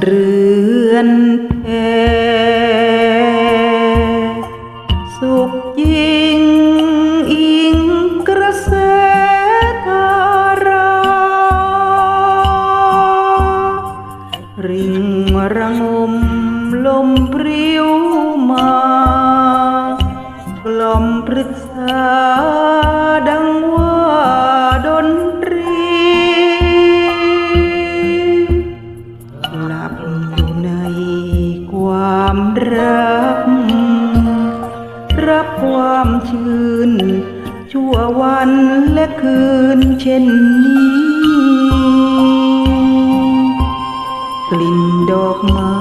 เรือนแพสุขยิ่งอิงกระแสธารา ริงระงมลมปริวมา กล่อมปรึกษา รัก รับความชื่น ชั่ววันและคืนเช่นนี้ กลิ่นดอกไม้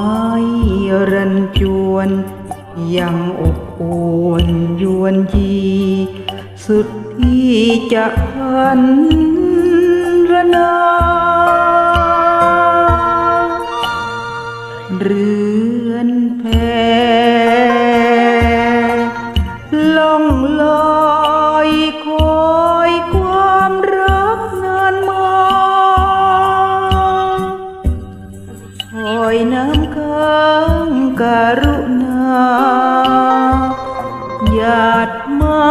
รันจวน ยังอบอวนยวนยี สุดที่จะพันระนา อยน้างการุณาหยาดมา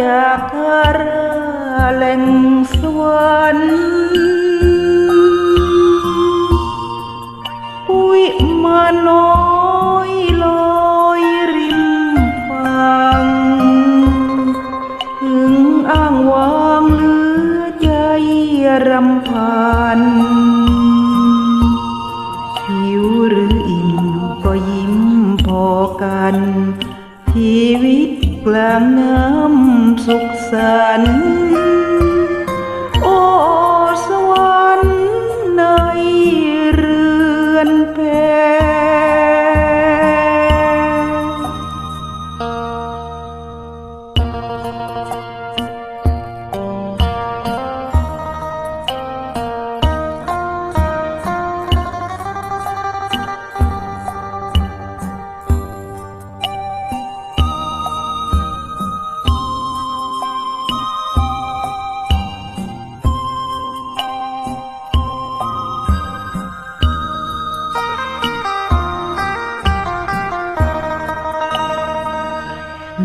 จากทาราแหล่งสวรรค์วิมาน้อยลอยริมฝั่งถึงอ้างวางเหลือใจรำพัน ชีวิตกลางน้ำสุขสันต์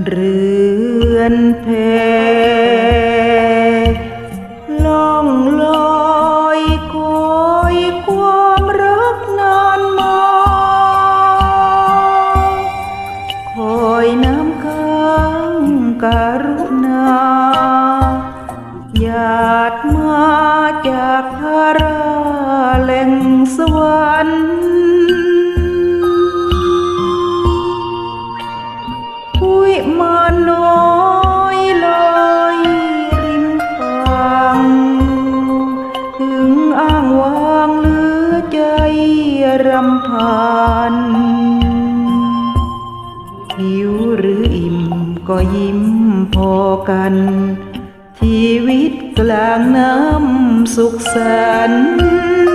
เรือนแพล่องลอยคอยความรักนานมา คอยน้ำค้างการุณาหยาดมาจากทาราแหล่งสวรรค์ นหิวหรืออิ่มก็ยิ้มพอกัน ชีวิตกลางน้ำสุขสันต์